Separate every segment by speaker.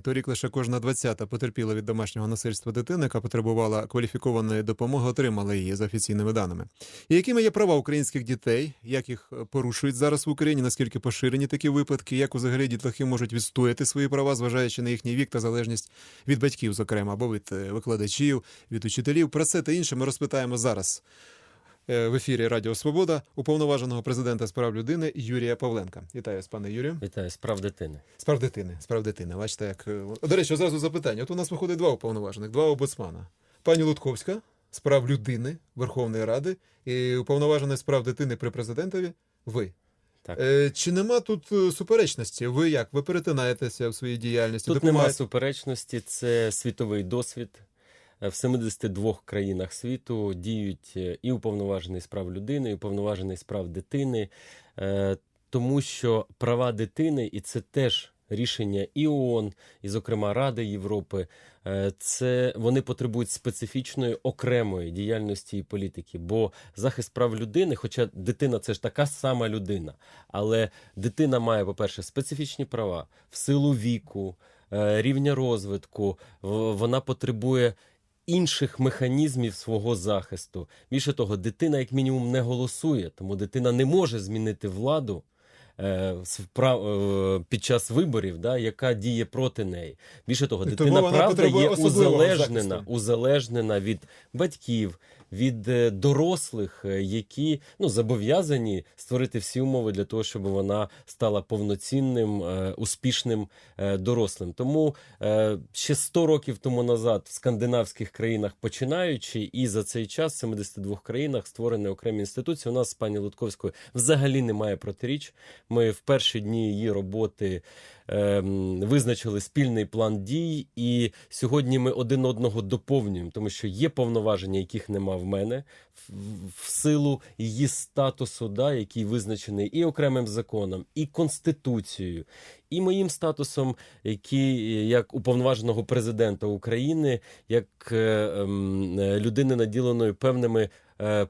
Speaker 1: Торік лише кожна двадцята потерпіла від домашнього насильства дитини, яка потребувала кваліфікованої допомоги, отримала її за офіційними даними. І якими є права українських дітей, як їх е, порушують зараз в Україні, наскільки поширені такі випадки, як взагалі дітлахи можуть відстояти свої права, зважаючи на їхній вік та залежність від батьків, зокрема, або від е, викладачів, від учителів. Про це та інше ми розпитаємо зараз в ефірі Радіо Свобода уповноваженого президента з прав людини Юрія Павленка. Вітаю вас, пане Юрію.
Speaker 2: Вітаю, справ дитини.
Speaker 1: Справ дитини, справ дитини. Бачите, як е, до речі, одразу запитання. От у нас виходить два уповноважених, два омбудсмана. Пані Лутковська з прав людини Верховної Ради і уповноважений з прав дитини при президентові. Ви.
Speaker 2: Так.
Speaker 1: Е, чи нема тут е, суперечності? Ви як? Ви перетинаєтеся в своїй діяльності?
Speaker 2: Тут немає
Speaker 1: допомагаєте?
Speaker 2: суперечності, це світовий досвід. Е, В 72 країнах світу діють е, і уповноважений з прав людини, і уповноважений з прав дитини, Е, тому що права дитини, і це теж рішення і ООН, і, зокрема, Ради Європи, це вони потребують специфічної окремої діяльності і політики. Бо захист прав людини, хоча дитина це ж така сама людина, але дитина має, по-перше, специфічні права в силу віку, рівня розвитку, вона потребує. Інших механізмів свого захисту. Більше того, дитина, як мінімум, не голосує, тому дитина не може змінити владу е, е, під час виборів, да, яка діє проти неї. Більше того, дитина правда є узалежнена, узалежнена від батьків, від е, дорослих, е, які ну, зобов'язані створити всі умови для того, щоб вона стала повноцінним, е, успішним дорослим. Тому ще 100 років тому назад в скандинавських країнах починаючи, і за цей час в 72 країнах створені окремі інституції. У нас з пані Лутковською взагалі немає протиріч. Ми в перші дні її роботи визначили спільний план дій, і сьогодні ми один одного доповнюємо, тому що є повноваження, яких нема в мене, в, силу її статусу, да, який визначений і окремим законом, і конституцією, і моїм статусом, який як уповноваженого президента України, як е, ем, людини, наділеної певними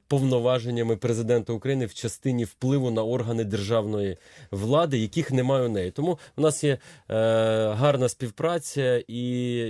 Speaker 2: повноваженнями президента України в частині впливу на органи державної влади, яких немає у неї. Тому в нас є е, гарна співпраця, і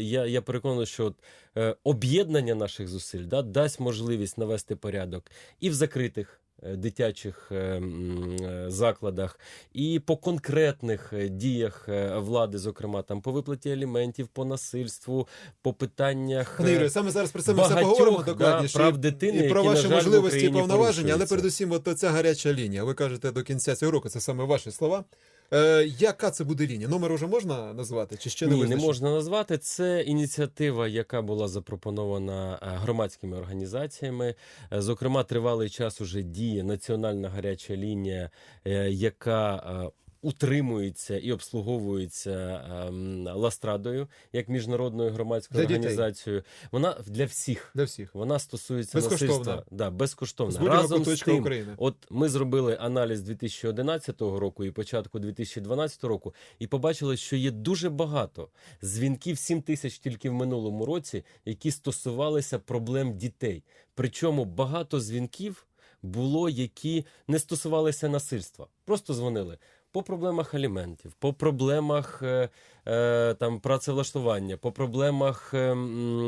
Speaker 2: я, я переконаний, що е, об'єднання наших зусиль да, дасть можливість навести порядок і в закритих. Е, Дитячих е, е, закладах і по конкретних діях влади, зокрема там по виплаті аліментів, по насильству, по питаннях
Speaker 1: Пане Юрію, саме зараз про це ми все
Speaker 2: поговоримо
Speaker 1: поговоримо
Speaker 2: да, прав дитини,
Speaker 1: і про
Speaker 2: які, на
Speaker 1: ваші
Speaker 2: жаль,
Speaker 1: можливості і повноваження, але передусім, от ця гаряча лінія. Ви кажете до кінця цього року, це саме ваші слова. Е, яка це буде лінія? Номер уже можна назвати? Чи ще не
Speaker 2: Ні, не
Speaker 1: визначено?
Speaker 2: можна назвати. Це ініціатива, яка була запропонована е, громадськими організаціями. Е, Зокрема, тривалий час уже діє національна гаряча лінія, е, яка утримується і обслуговується ем, Ластрадою як міжнародною громадською
Speaker 1: Для дітей.
Speaker 2: організацією. Вона для всіх.
Speaker 1: Для всіх.
Speaker 2: Вона стосується
Speaker 1: Безкоштовна.
Speaker 2: насильства. Да, безкоштовна.
Speaker 1: З
Speaker 2: Разом з тим,
Speaker 1: України.
Speaker 2: От ми зробили аналіз 2011 року і початку 2012 року, і побачили, що є дуже багато дзвінків 7 тисяч тільки в минулому році, які стосувалися проблем дітей. Причому багато дзвінків було, які не стосувалися насильства. Просто дзвонили. По проблемах аліментів, по проблемах е, е, там працевлаштування, по проблемах е,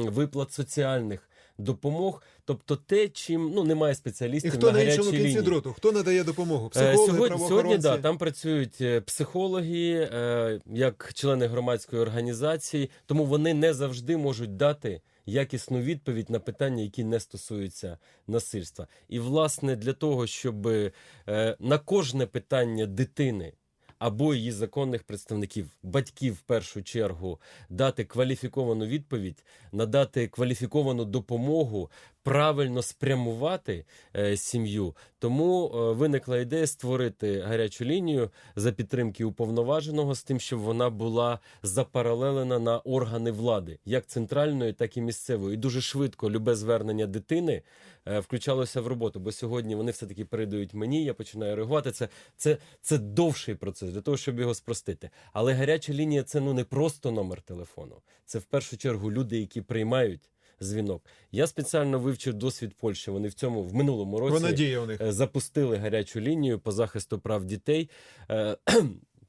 Speaker 2: виплат соціальних допомог, тобто те, чим ну немає
Speaker 1: І
Speaker 2: спеціалістів
Speaker 1: хто
Speaker 2: на
Speaker 1: на іншому кінці
Speaker 2: лінії.
Speaker 1: дроту? Хто надає допомогу?
Speaker 2: Е,
Speaker 1: Психологи,
Speaker 2: Сьогодні, сьогодні да, там працюють е, психологи, е, як члени громадської організації, тому вони не завжди можуть дати якісну відповідь на питання, які не стосуються насильства. І, власне, для того, щоб е, на кожне питання дитини. Або її законних представників, батьків в першу чергу, дати кваліфіковану відповідь, надати кваліфіковану допомогу, правильно спрямувати е, сім'ю. Тому е, виникла ідея створити гарячу лінію за підтримки уповноваженого з тим, щоб вона була запаралелена на органи влади, як центральної, так і місцевої. І дуже швидко любе звернення дитини е, включалося в роботу. Бо сьогодні вони все таки передають мені. Я починаю реагувати. Це, це, це довший процес для того, щоб його спростити. Але гаряча лінія це ну не просто номер телефону. Це в першу чергу люди, які приймають дзвінок. Я спеціально вивчив досвід Польщі. Вони в цьому в минулому році
Speaker 1: у них.
Speaker 2: е, запустили гарячу лінію по захисту прав дітей. Е,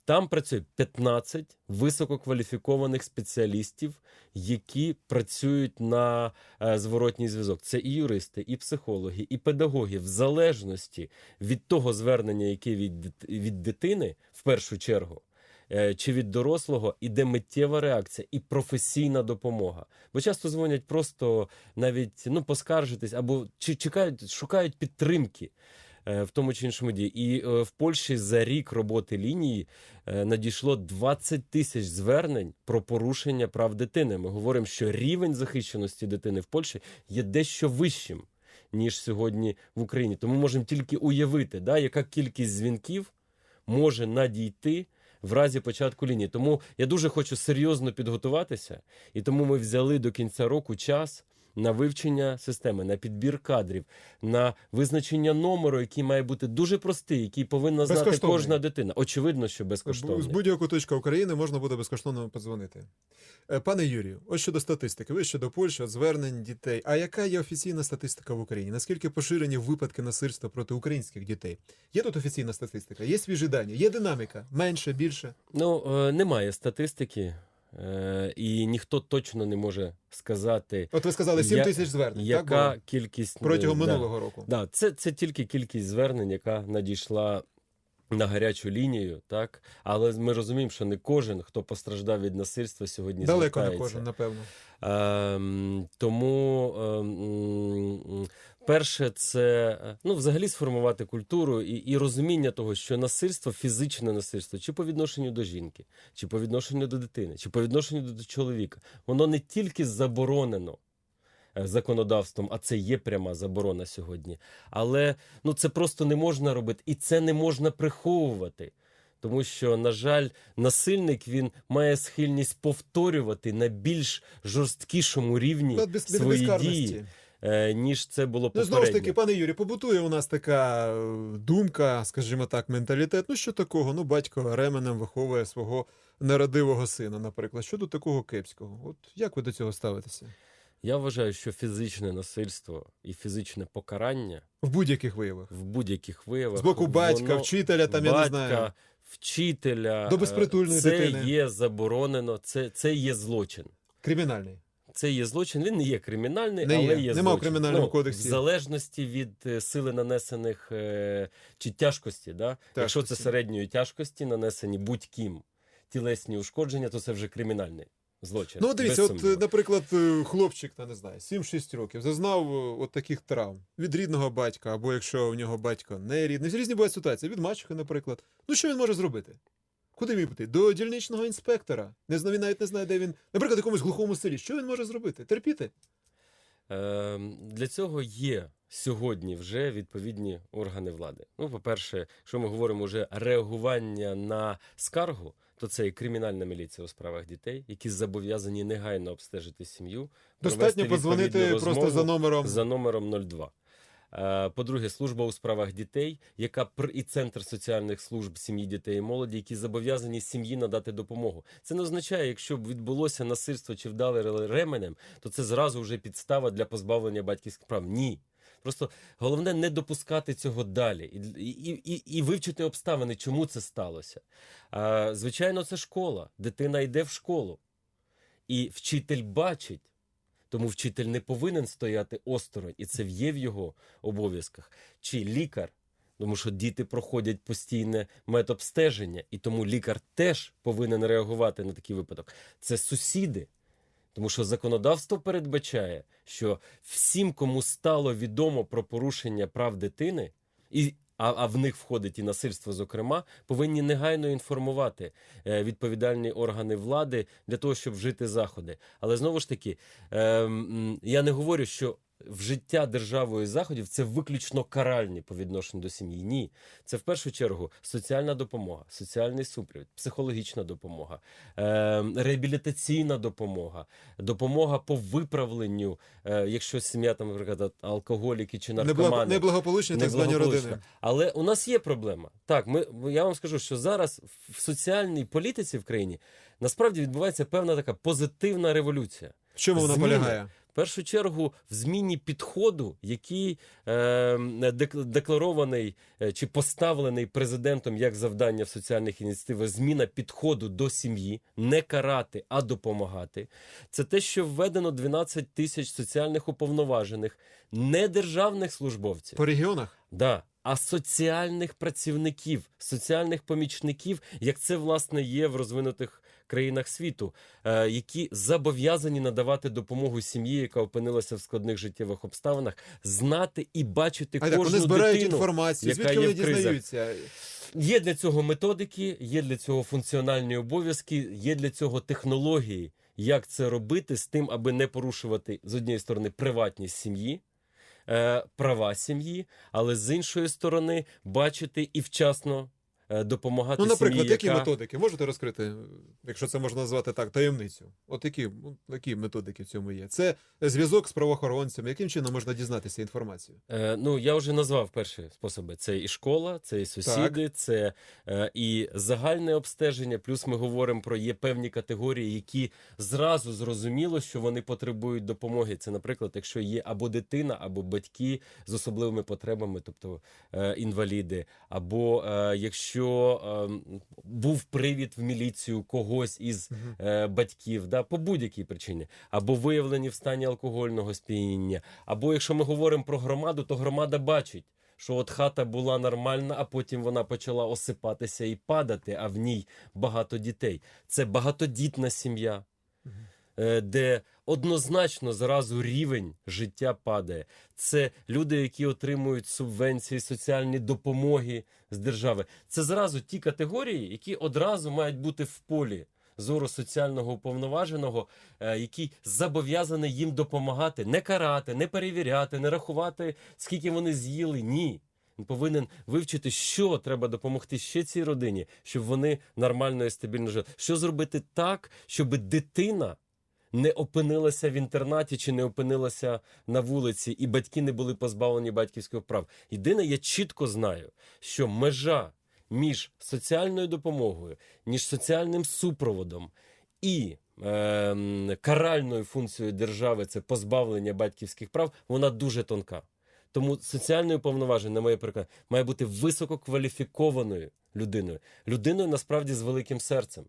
Speaker 2: Там працює 15 висококваліфікованих спеціалістів, які працюють на е, зворотній зв'язок. Це і юристи, і психологи, і педагоги, в залежності від того звернення, яке від, від дитини, в першу чергу, чи від дорослого, іде миттєва реакція і професійна допомога. Бо часто дзвонять просто навіть ну, поскаржитись або чи чекають, шукають підтримки. е, В тому чи іншому дії. І е, в Польщі за рік роботи лінії е, надійшло 20 тисяч звернень про порушення прав дитини. Ми говоримо, що рівень захищеності дитини в Польщі є дещо вищим, ніж сьогодні в Україні. Тому можемо тільки уявити, да, яка кількість дзвінків може надійти в разі початку лінії. Тому я дуже хочу серйозно підготуватися, і тому ми взяли до кінця року час. На вивчення системи, на підбір кадрів, на визначення номеру, який має бути дуже простий, який повинна знати кожна дитина. Очевидно, що
Speaker 1: З будь-якого куточка України можна буде безкоштовно подзвонити. Е, Пане Юрію, ось щодо статистики, ви щодо Польщі, звернень дітей. А яка є офіційна статистика в Україні? Наскільки поширені випадки насильства проти українських дітей? Є тут офіційна статистика, є свіжі дані, є динаміка, менше, більше.
Speaker 2: Ну е, немає статистики, е, і ніхто точно не може сказати,
Speaker 1: От ви сказали 7
Speaker 2: Я-
Speaker 1: тисяч звернень,
Speaker 2: яка
Speaker 1: було?
Speaker 2: кількість
Speaker 1: протягом
Speaker 2: да.
Speaker 1: минулого року.
Speaker 2: Да, це, це тільки кількість звернень, яка надійшла на гарячу лінію, так але ми розуміємо, що не кожен, хто постраждав від насильства, сьогодні
Speaker 1: Далеко не кожен, напевно.
Speaker 2: Ем, тому ем, перше, це е, ну, взагалі сформувати культуру і, і розуміння того, що насильство, фізичне насильство, чи по відношенню до жінки, чи по відношенню до дитини, чи по відношенню до чоловіка, воно не тільки заборонено. е, Законодавством, а це є пряма заборона сьогодні. Але ну це просто не можна робити, і це не можна приховувати. Тому що, на жаль, насильник він має схильність повторювати на більш жорсткішому рівні свої дії, ніж це було
Speaker 1: Ну,
Speaker 2: попередньо.
Speaker 1: знову ж таки, пане Юрі, побутує у нас така е, думка, скажімо так, менталітет. Ну що такого? Ну, батько ременем виховує свого нерадивого сина, наприклад. Що до такого кепського? От як ви до цього ставитеся?
Speaker 2: Я вважаю, що фізичне насильство і фізичне покарання
Speaker 1: В будь-яких виявах.
Speaker 2: в будь-яких виявах
Speaker 1: З боку батька,
Speaker 2: воно-
Speaker 1: вчителя, там я не знаю.
Speaker 2: вчителя
Speaker 1: До
Speaker 2: е,
Speaker 1: безпритульної
Speaker 2: це
Speaker 1: дитини.
Speaker 2: є заборонено, це, це є злочин.
Speaker 1: Кримінальний.
Speaker 2: Це є злочин, він не є кримінальний,
Speaker 1: Не
Speaker 2: але
Speaker 1: є.
Speaker 2: є,
Speaker 1: Нема в
Speaker 2: злочин.
Speaker 1: Кримінальному
Speaker 2: ну,
Speaker 1: кодексі.
Speaker 2: В залежності від е, сили нанесених е, чи тяжкості. Да? Якщо це середньої тяжкості, нанесені будь-ким тілесні ушкодження, то це вже кримінальний злочин.
Speaker 1: Ну, дивіться, от, наприклад, е, хлопчик, та не знаю, 7-6 років, зазнав от таких травм від рідного батька, або якщо у нього батько не рідний. Різні бувають ситуації, від мачухи, наприклад. Ну, що він може зробити? Куди він піти? До дільничного інспектора. Не знаю, він навіть не знає, де він. Наприклад, в якомусь глухому селі. Що він може зробити? Терпіти?
Speaker 2: Ем, Для цього є сьогодні вже відповідні органи влади. Ну, по-перше, якщо ми говоримо вже реагування на скаргу, то це і кримінальна міліція у справах дітей, які зобов'язані негайно обстежити сім'ю.
Speaker 1: Достатньо
Speaker 2: провести
Speaker 1: подзвонити просто за номером.
Speaker 2: за номером 02. Е, По-друге, служба у справах дітей, яка і центр соціальних служб сім'ї, дітей і молоді, які зобов'язані сім'ї надати допомогу. Це не означає, якщо б відбулося насильство чи вдали ременем, то це зразу вже підстава для позбавлення батьківських прав. Ні. Просто головне не допускати цього далі і, і, і, і вивчити обставини, чому це сталося. А, звичайно, це школа. Дитина йде в школу, і вчитель бачить. Тому вчитель не повинен стояти осторонь, і це є в його обов'язках. Чи лікар, тому що діти проходять постійне медобстеження, і тому лікар теж повинен реагувати на такий випадок. Це сусіди, тому що законодавство передбачає, що всім, кому стало відомо про порушення прав дитини, і а, а в них входить і насильство, зокрема, повинні негайно інформувати е, відповідальні органи влади для того, щоб вжити заходи. Але знову ж таки, е, я не говорю, що вжиття державою заходів це виключно каральні по відношенню до сім'ї. Ні, це в першу чергу соціальна допомога, соціальний супровід, психологічна допомога, е, реабілітаційна допомога, допомога по виправленню, е, якщо сім'я там, наприклад, алкоголіки чи наркомани.
Speaker 1: Неблагополучні так звані родини.
Speaker 2: Але у нас є проблема. Так, ми я вам скажу, що зараз в соціальній політиці в країні насправді відбувається певна така позитивна революція.
Speaker 1: В чому вона
Speaker 2: Зміни.
Speaker 1: полягає?
Speaker 2: В першу чергу в зміні підходу, який е, декларований е, чи поставлений президентом як завдання в соціальних ініціативах, зміна підходу до сім'ї, не карати, а допомагати. Це те, що введено 12 тисяч соціальних уповноважених, не державних службовців.
Speaker 1: По регіонах?
Speaker 2: Да. А соціальних працівників, соціальних помічників, як це власне є в розвинутих країнах світу, е, які зобов'язані надавати допомогу сім'ї, яка опинилася в складних життєвих обставинах, знати і бачити
Speaker 1: А
Speaker 2: кожну
Speaker 1: вони збирають
Speaker 2: дитину.
Speaker 1: інформацію,
Speaker 2: яка
Speaker 1: звідки
Speaker 2: є
Speaker 1: вони
Speaker 2: в
Speaker 1: дізнаються?
Speaker 2: Є для цього методики, є для цього функціональні обов'язки, є для цього технології, як це робити з тим, аби не порушувати з однієї сторони приватність сім'ї, е, права сім'ї, але з іншої сторони бачити і вчасно допомагати
Speaker 1: Ну, наприклад,
Speaker 2: сім'ї,
Speaker 1: які
Speaker 2: яка...
Speaker 1: методики? Можете розкрити, якщо це можна назвати так, таємницю? От які, ну, які методики в цьому є? Це зв'язок з правоохоронцями. Яким чином можна дізнатися інформацію?
Speaker 2: Е, ну, я вже назвав перші способи: це і школа, це і сусіди, це е, і загальне обстеження. Плюс ми говоримо про є певні категорії, які зразу зрозуміло, що вони потребують допомоги. Це, наприклад, якщо є або дитина, або батьки з особливими потребами, тобто е, інваліди, або е, якщо е, був привід в міліцію когось із е, батьків, да, по будь-якій причині, або виявлені в стані алкогольного сп'яніння, або якщо ми говоримо про громаду, то громада бачить. Що от хата була нормальна, а потім вона почала осипатися і падати, а в ній багато дітей. Це багатодітна сім'я, е, де однозначно зразу рівень життя падає. Це люди, які отримують субвенції, соціальні допомоги з держави. Це зразу ті категорії, які одразу мають бути в полі зору соціального уповноваженого, е, який зобов'язаний їм допомагати, не карати, не перевіряти, не рахувати, скільки вони з'їли. Ні. Він повинен вивчити, що треба допомогти ще цій родині, щоб вони нормально і стабільно жили. Що зробити так, щоб дитина не опинилася в інтернаті чи не опинилася на вулиці, і батьки не були позбавлені батьківських прав. Єдине, я чітко знаю, що межа між соціальною допомогою, між соціальним супроводом і ем, каральною функцією держави це позбавлення батьківських прав, вона дуже тонка. Тому соціальною повноваженою, на моє переконання, має бути висококваліфікованою людиною, людиною насправді з великим серцем.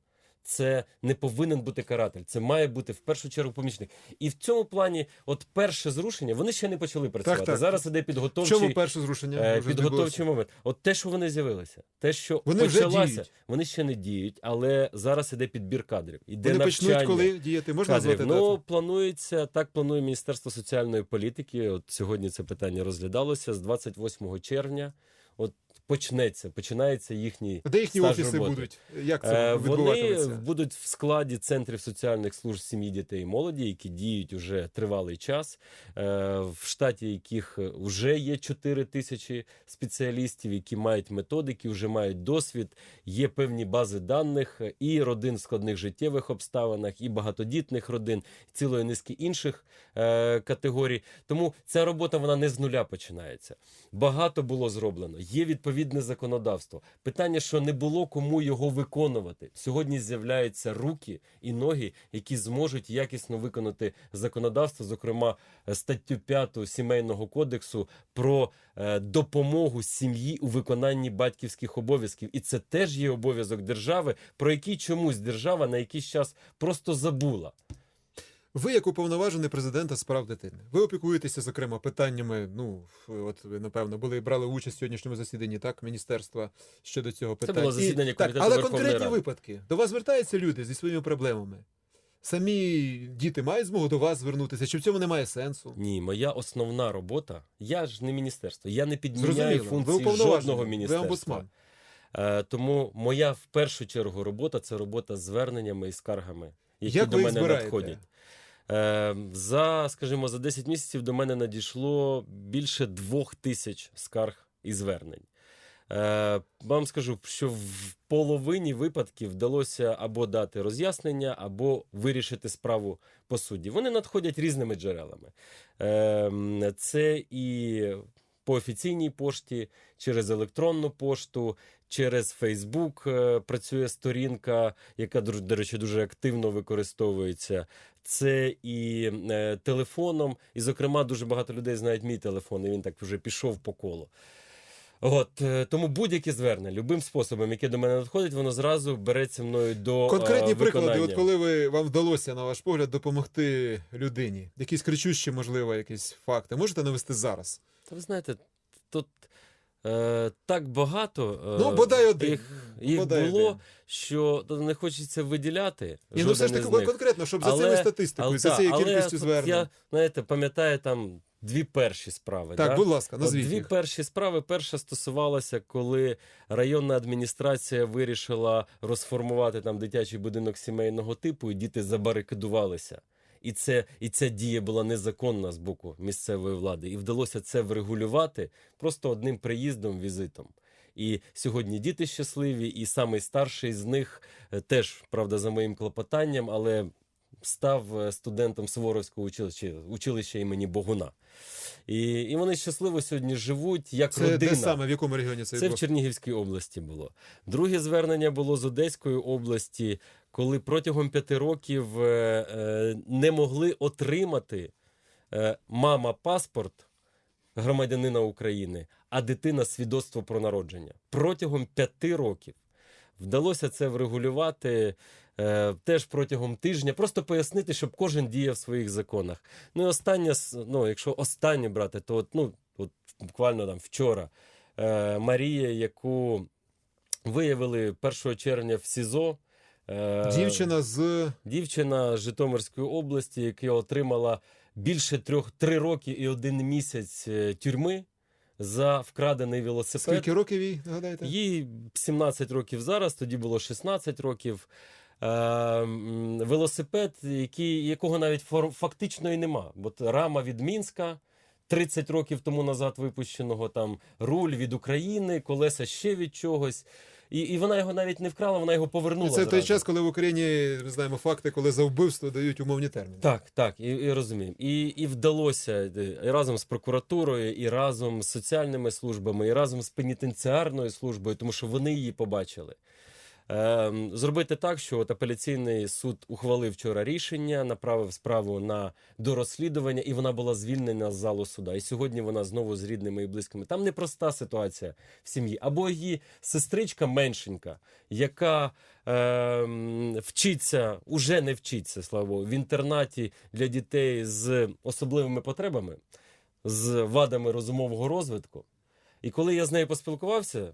Speaker 2: Це не повинен бути каратель, це має бути в першу чергу помічник. І в цьому плані, от перше зрушення, вони ще не почали працювати.
Speaker 1: так.
Speaker 2: Зараз іде підготовчий,
Speaker 1: чому перше зрушення?
Speaker 2: е,
Speaker 1: Вже
Speaker 2: підготовчий
Speaker 1: відбулося?
Speaker 2: момент. От те, що вони з'явилися, те, що
Speaker 1: Вони вже
Speaker 2: почалося,
Speaker 1: діють.
Speaker 2: вони ще не діють, але зараз іде підбір кадрів. Іде
Speaker 1: Вони
Speaker 2: навчання.
Speaker 1: почнуть коли діяти? Можна
Speaker 2: Кадрів.
Speaker 1: назвати
Speaker 2: Ну,
Speaker 1: дату?
Speaker 2: планується, так планує Міністерство соціальної політики. От сьогодні це питання розглядалося з 28 червня. От почнеться, починається їхній
Speaker 1: Де їхні
Speaker 2: стаж
Speaker 1: офіси
Speaker 2: роботи.
Speaker 1: будуть? Як
Speaker 2: Е,
Speaker 1: це
Speaker 2: Вони будуть в складі центрів соціальних служб сім'ї, дітей і молоді, які діють уже тривалий час, е, в штаті яких вже є 4 тисячі спеціалістів, які мають методики, вже мають досвід, є певні бази даних і родин в складних життєвих обставинах, і багатодітних родин, і цілої низки інших е, категорій. Тому ця робота вона не з нуля починається. Багато було зроблено. Є відповідне законодавство. Питання, що не було кому його виконувати. Сьогодні з'являються руки і ноги, які зможуть якісно виконати законодавство, зокрема е, статтю 5 сімейного кодексу про е, допомогу сім'ї у виконанні батьківських обов'язків. І це теж є обов'язок держави, про який чомусь держава на якийсь час просто забула.
Speaker 1: Ви, як уповноважений президента з прав дитини, ви опікуєтеся, зокрема, питаннями. Ну от ви напевно були брали участь в сьогоднішньому засіданні, так міністерства щодо цього питання.
Speaker 2: було засідання
Speaker 1: І- так, але
Speaker 2: Верховної
Speaker 1: конкретні
Speaker 2: Ради.
Speaker 1: випадки. До вас звертаються люди зі своїми проблемами. Самі діти мають змогу до вас звернутися, чи в цьому немає сенсу?
Speaker 2: Ні, моя основна робота. Я ж не міністерство. Я не підміняю
Speaker 1: Зрозуміло, ви
Speaker 2: функції
Speaker 1: уповноважений,
Speaker 2: жодного
Speaker 1: ви омбудсман.
Speaker 2: Е, тому моя в першу чергу робота це робота з зверненнями і скаргами, які
Speaker 1: Як
Speaker 2: до
Speaker 1: ви
Speaker 2: мене
Speaker 1: збираєте?
Speaker 2: надходять. Е, за, скажімо, за 10 місяців до мене надійшло більше двох тисяч скарг і звернень. Е, вам скажу, що в половині випадків вдалося або дати роз'яснення, або вирішити справу по суді. Вони надходять різними джерелами. Е, це і по офіційній пошті, через електронну пошту, через Фейсбук е, працює сторінка, яка, до речі, дуже активно використовується. Це і е, телефоном, і, зокрема, дуже багато людей знають мій телефон, і він так вже пішов по колу. От е, тому будь-які звернення, любим способом, яке до мене надходить, воно зразу береться мною до
Speaker 1: Конкретні
Speaker 2: е,
Speaker 1: приклади, от коли ви вам вдалося, на ваш погляд, допомогти людині, якісь кричущі, можливо, якісь факти, можете навести зараз?
Speaker 2: Та ви знаєте, тут е, так багато е,
Speaker 1: Ну, бодай один.
Speaker 2: їх, їх
Speaker 1: Бодай
Speaker 2: було,
Speaker 1: один.
Speaker 2: що не хочеться виділяти.
Speaker 1: Ні, ну все ж таки конкретно, щоб за
Speaker 2: Але-
Speaker 1: цією статистикою,
Speaker 2: Але,
Speaker 1: за цією
Speaker 2: але
Speaker 1: кількістю звернень.
Speaker 2: Я, знаєте, пам'ятаю там дві перші справи.
Speaker 1: Так,
Speaker 2: да?
Speaker 1: будь ласка, назвіть
Speaker 2: дві
Speaker 1: їх.
Speaker 2: перші справи. Перша стосувалася, коли районна адміністрація вирішила розформувати там дитячий будинок сімейного типу, і діти забарикадувалися. І, це, і ця дія була незаконна з боку місцевої влади. І вдалося це врегулювати просто одним приїздом, візитом. І сьогодні діти щасливі, і самий старший з них е, теж, правда, за моїм клопотанням, але став е, студентом Суворовського училища, училища імені Богуна. І, і вони щасливо сьогодні живуть як
Speaker 1: Це
Speaker 2: родина.
Speaker 1: де саме, в якому регіоні це
Speaker 2: Це в? Чернігівській області було. Друге звернення було з Одеської області, коли протягом п'яти років е, е, не могли отримати мама паспорт громадянина України, а дитина свідоцтво про народження. Протягом п'яти років вдалося це врегулювати. Е, Теж протягом тижня, просто пояснити, щоб кожен діяв в своїх законах. Ну і останнє, ну, якщо останнє брати, то от, ну, от буквально там вчора е, Марія, яку виявили 1 червня в СІЗО. е,
Speaker 1: Дівчина з
Speaker 2: Дівчина з Житомирської області, яка отримала більше трьох три роки і один місяць е, тюрми за вкрадений велосипед.
Speaker 1: скільки років їй, нагадайте?
Speaker 2: Їй 17 років зараз, тоді було 16 років. Е, велосипед, який, якого навіть фактично і нема. От рама від Мінська 30 років тому назад випущеного, там руль від України, колеса ще від чогось. І, і вона його навіть не вкрала, вона його повернула.
Speaker 1: І це той час, коли в Україні ми знаємо факти, коли за вбивство дають умовні терміни.
Speaker 2: Так, так, і, і розуміємо. І, і вдалося е, і разом з прокуратурою, і разом з соціальними службами, і разом з пенітенціарною службою, тому що вони її побачили. Ем, зробити так, що от апеляційний суд ухвалив вчора рішення, направив справу на дорозслідування, і вона була звільнена з залу суда. І сьогодні вона знову з рідними і близькими. Там непроста ситуація в сім'ї. Або її сестричка меншенька, яка ем, вчиться, уже не вчиться, слава Богу, в інтернаті для дітей з особливими потребами, з вадами розумового розвитку. І коли я з нею поспілкувався,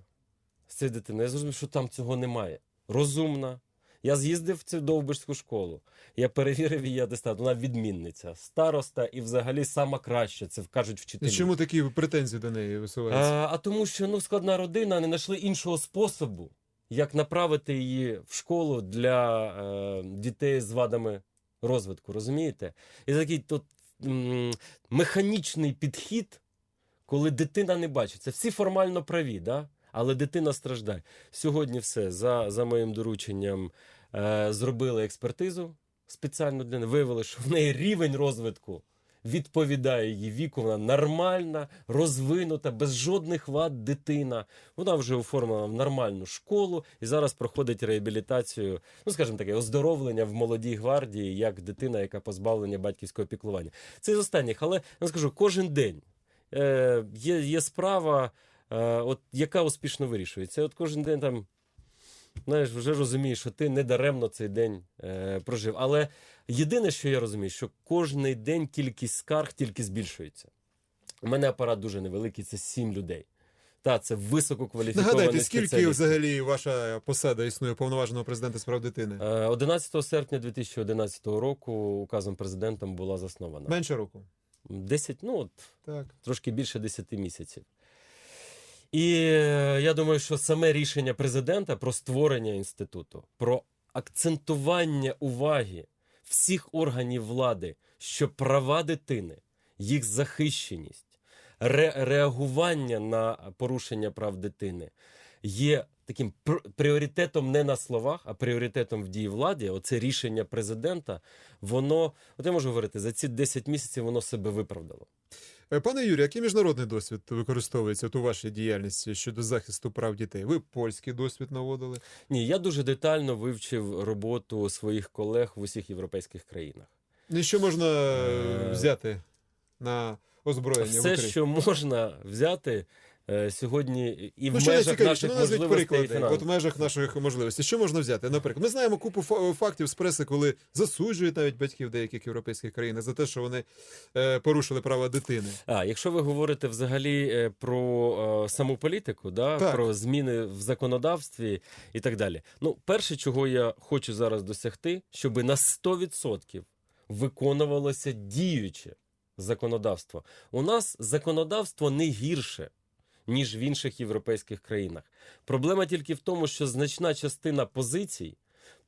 Speaker 2: з цією дитиною, я зрозумів, що там цього немає. Розумна. Я з'їздив в цю довбишську школу. Я перевірив її атестат. Вона відмінниця, староста і взагалі сама краща. Це кажуть
Speaker 1: І
Speaker 2: вчителі.
Speaker 1: чому такі претензії до неї висуваються?
Speaker 2: А, а тому, що ну складна родина не знайшли іншого способу, як направити її в школу для е, дітей з вадами розвитку. Розумієте? І такий тут м, механічний підхід, коли дитина не бачить. Це всі формально праві, да? Але дитина страждає. Сьогодні все за, за моїм дорученням е, зробили експертизу спеціально для неї. Виявили, що в неї рівень розвитку відповідає її віку. Вона нормальна, розвинута, без жодних вад дитина. Вона вже оформлена в нормальну школу і зараз проходить реабілітацію, ну скажімо таке, оздоровлення в молодій гвардії, як дитина, яка позбавлена батьківського піклування. Це з останніх, але я скажу, кожен день е, є, є справа, от, яка успішно вирішується. От кожен день там. Знаєш, вже розумієш, що ти не даремно цей день е, прожив. Але єдине, що я розумію, що кожний день кількість скарг тільки збільшується. У мене апарат дуже невеликий, це сім людей. Та, це висококваліфіковані
Speaker 1: Нагадайте, скільки взагалі ваша посада існує повноваженого президента з прав дитини?
Speaker 2: Е, 11 серпня 2011 року указом президентом була заснована.
Speaker 1: Менше року.
Speaker 2: 10, ну от
Speaker 1: Так.
Speaker 2: трошки більше 10 місяців. І е, я думаю, що саме рішення президента про створення інституту, про акцентування уваги всіх органів влади, що права дитини, їх захищеність, ре- реагування на порушення прав дитини є таким пр- пріоритетом не на словах, а пріоритетом в дії владі. Оце рішення президента, воно, от я можу говорити, за ці 10 місяців воно себе виправдало.
Speaker 1: Е, Пане Юрію, який міжнародний досвід використовується от у вашій діяльності щодо захисту прав дітей? Ви польський досвід наводили?
Speaker 2: Ні, я дуже детально вивчив роботу своїх колег в усіх європейських країнах.
Speaker 1: Ну, і що можна е,
Speaker 2: Е,
Speaker 1: взяти на озброєння
Speaker 2: Все, що можна взяти сьогодні, і в
Speaker 1: Ну, що
Speaker 2: межах наших
Speaker 1: ну,
Speaker 2: можливостей і
Speaker 1: от в межах наших можливостей. Що можна взяти? Наприклад, ми знаємо купу фа- фактів з преси, коли засуджують навіть батьків деяких європейських країн за те, що вони е, порушили права дитини.
Speaker 2: А, якщо ви говорите взагалі е, про е, саму політику, да,
Speaker 1: Так.
Speaker 2: про зміни в законодавстві і так далі. Ну, перше, чого я хочу зараз досягти, щоб на 100% виконувалося діюче законодавство. У нас законодавство не гірше. Ніж в інших європейських країнах. Проблема тільки в тому, що значна частина позицій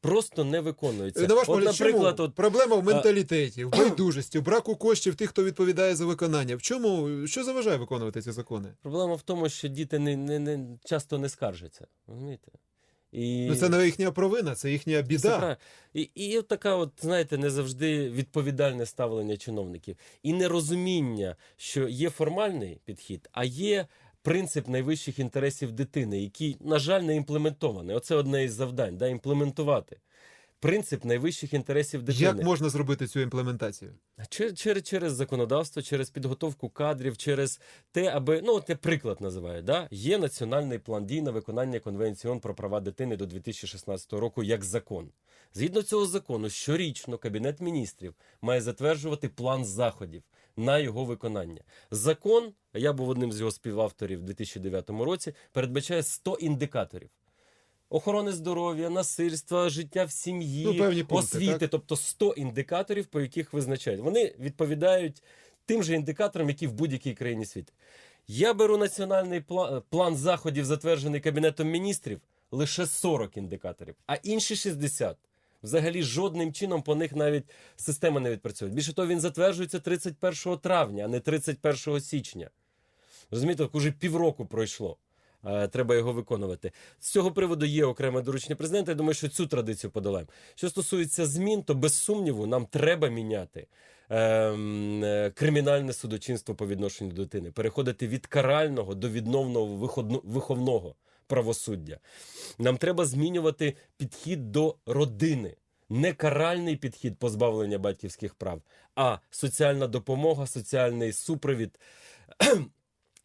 Speaker 2: просто не виконується.
Speaker 1: На ваш
Speaker 2: От, наприклад,
Speaker 1: чому?
Speaker 2: от
Speaker 1: проблема в менталітеті, в байдужості, в браку коштів тих, хто відповідає за виконання. В чому що заважає виконувати ці закони?
Speaker 2: Проблема в тому, що діти не, не, не часто не скаржаться. Розумієте? І...
Speaker 1: Ну це не їхня провина, це їхня біда.
Speaker 2: І, і от така, от, знаєте, не завжди відповідальне ставлення чиновників. І нерозуміння, що є формальний підхід, а є принцип найвищих інтересів дитини, який, на жаль, не імплементований. Оце одне із завдань да, імплементувати. Принцип найвищих інтересів дитини.
Speaker 1: Як можна зробити цю імплементацію?
Speaker 2: Через, через, через законодавство, через підготовку кадрів, через те, аби ну от я приклад називаю. Да? Є національний план дій на виконання конвенції ООН про права дитини до 2016 року як закон. Згідно цього закону, щорічно Кабінет міністрів має затверджувати план заходів на його виконання. Закон, я був одним з його співавторів у 2009 році, передбачає 100 індикаторів. Охорони здоров'я, насильства, життя в сім'ї,
Speaker 1: Ну, пункти,
Speaker 2: освіти,
Speaker 1: так?
Speaker 2: тобто 100 індикаторів, по яких визначають. Вони відповідають тим же індикаторам, які в будь-якій країні світу. Я беру національний план, план заходів, затверджений Кабінетом міністрів, лише 40 індикаторів, а інші 60. Взагалі жодним чином по них навіть система не відпрацьовує. Більше того, він затверджується 31 травня, а не 31 січня. Розумієте, уже півроку пройшло. Е, Треба його виконувати. З цього приводу є окреме доручення президента. Я думаю, що цю традицію подолаємо. Що стосується змін, то без сумніву нам треба міняти ем, е, кримінальне судочинство по відношенню до дитини, переходити від карального до відновного виховного правосуддя. Нам треба змінювати підхід до родини. Не каральний підхід позбавлення батьківських прав, а соціальна допомога, соціальний супровід,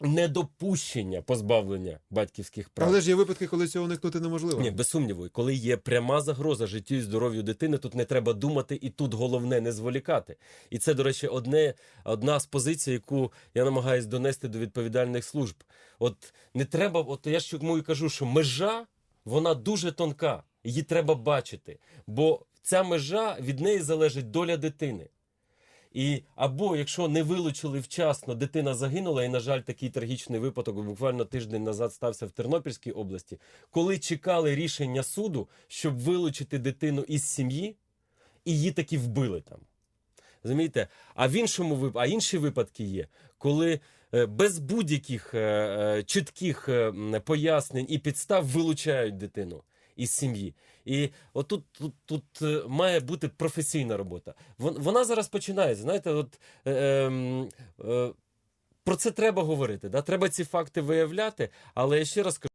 Speaker 2: недопущення позбавлення батьківських прав.
Speaker 1: Але ж є випадки, коли цього уникнути неможливо.
Speaker 2: Ні, без сумніву, коли є пряма загроза життю і здоров'ю дитини, тут не треба думати, і тут головне не зволікати. І це, до речі, одне, одна з позицій, яку я намагаюся донести до відповідальних служб. От не треба, от я ж чому і кажу, що межа вона дуже тонка, її треба бачити. Бо ця межа від неї залежить доля дитини. І або якщо не вилучили вчасно, дитина загинула, і, на жаль, такий трагічний випадок буквально тиждень назад стався в Тернопільській області, коли чекали рішення суду, щоб вилучити дитину із сім'ї, і її таки вбили там. Розумієте? А в іншому а інші випадки є, коли е, без будь-яких е, е, чітких пояснень і підстав вилучають дитину із сім'ї. І отут тут, тут е, має бути професійна робота. Вона зараз починається. Знаєте, от е, ем, е, про це треба говорити. Да? Треба ці факти виявляти. Але я ще раз кажу.